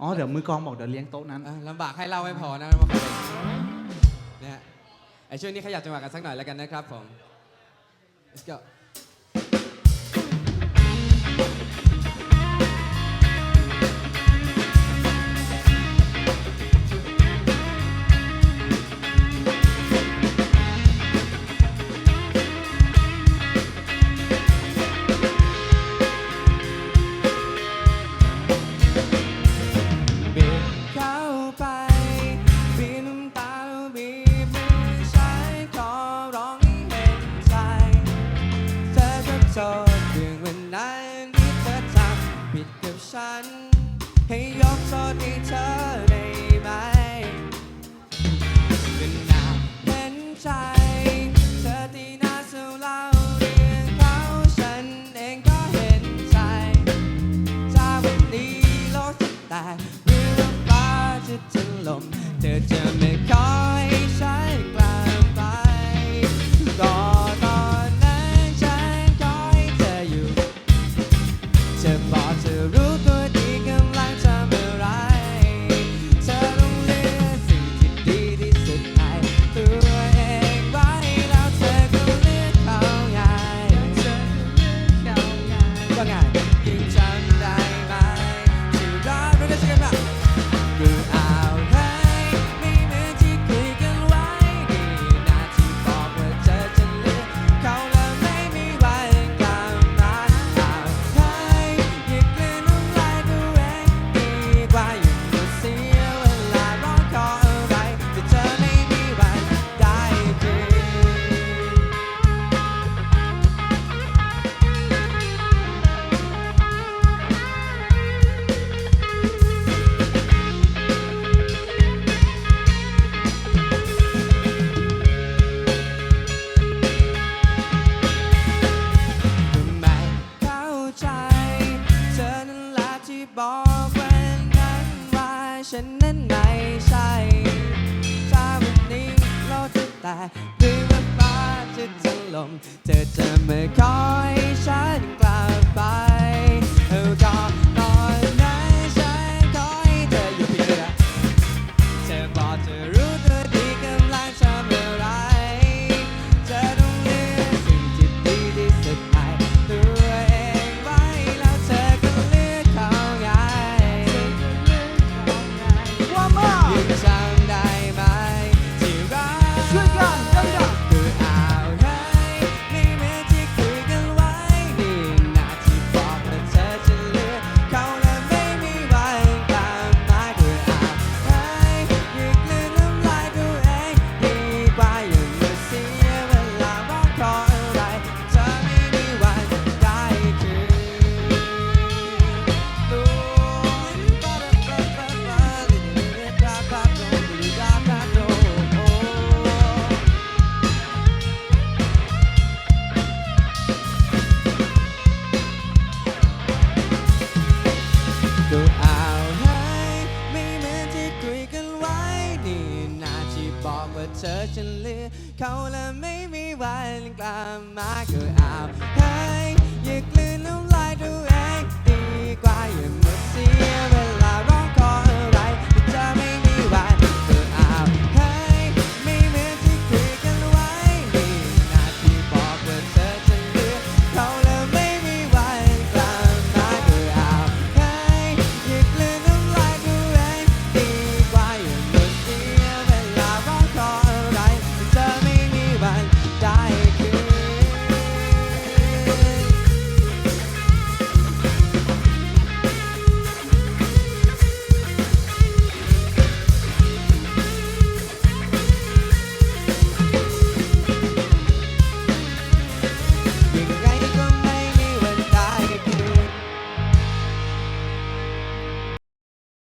อ๋อเดี๋ยวมือกองบอกเดี๋ยวเลี้ยงโต๊ะนั้นลำบากให้เล่าให้พอนะว่าใครนี่ยไอช่วงนี้ขยับจังหวะกันสักหน่อยแล้วกันนะครับผม let's go อย่ที่เธอทำผิดกับฉัน ให้ยกโทษให้เธอได้ไหมเป็นหนาเห็นใจ เธอที่น่าสู้าเรื่อเขาฉันเองก็เห็นใจถ้าวันนี้โลแต่ นนั้นว่าฉันนั้นไม่ใช่ชาวันนี้เราจะแต่ด้ว่าฟ้าจะถล่มเธอจะไม่คอยฉันกลับไป เธอฉันเลือเขาและไม่มีวันกลับมาก็ออา